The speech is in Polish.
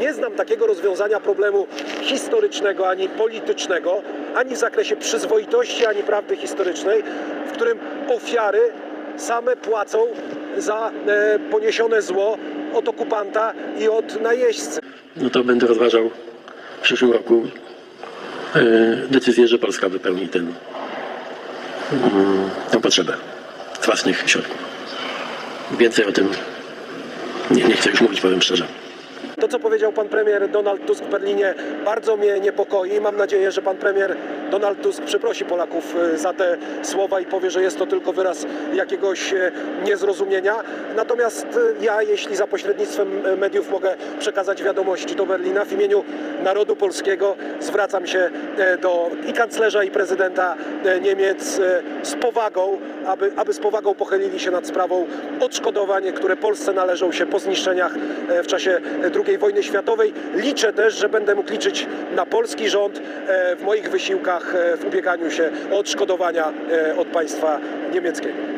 Nie znam takiego rozwiązania problemu historycznego ani politycznego, ani w zakresie przyzwoitości, ani prawdy historycznej, w którym ofiary same płacą za e, poniesione zło od okupanta i od najeźdźcy. no to będę rozważał w przyszłym roku e, decyzję, że Polska wypełni ten, mm, tę potrzebę własnych środków. Więcej o tym nie, nie chcę już mówić, powiem szczerze. To, co powiedział pan premier Donald Tusk w Berlinie, bardzo mnie niepokoi. Mam nadzieję, że pan premier Donald Tusk przeprosi Polaków e, za te słowa i powie, że jest to tylko wyraz jakiegoś e, niezrozumienia. Natomiast e, ja, jeśli za pośrednictwem mediów mogę przekazać wiadomości do Berlina, w imieniu narodu polskiego zwracam się do i kanclerza, i prezydenta Niemiec z powagą, aby, aby z powagą pochylili się nad sprawą odszkodowań, które Polsce należą się po zniszczeniach w czasie II wojny światowej. Liczę też, że będę mógł liczyć na polski rząd w moich wysiłkach e, w ubieganiu się o odszkodowania e, od państwa niemieckiego.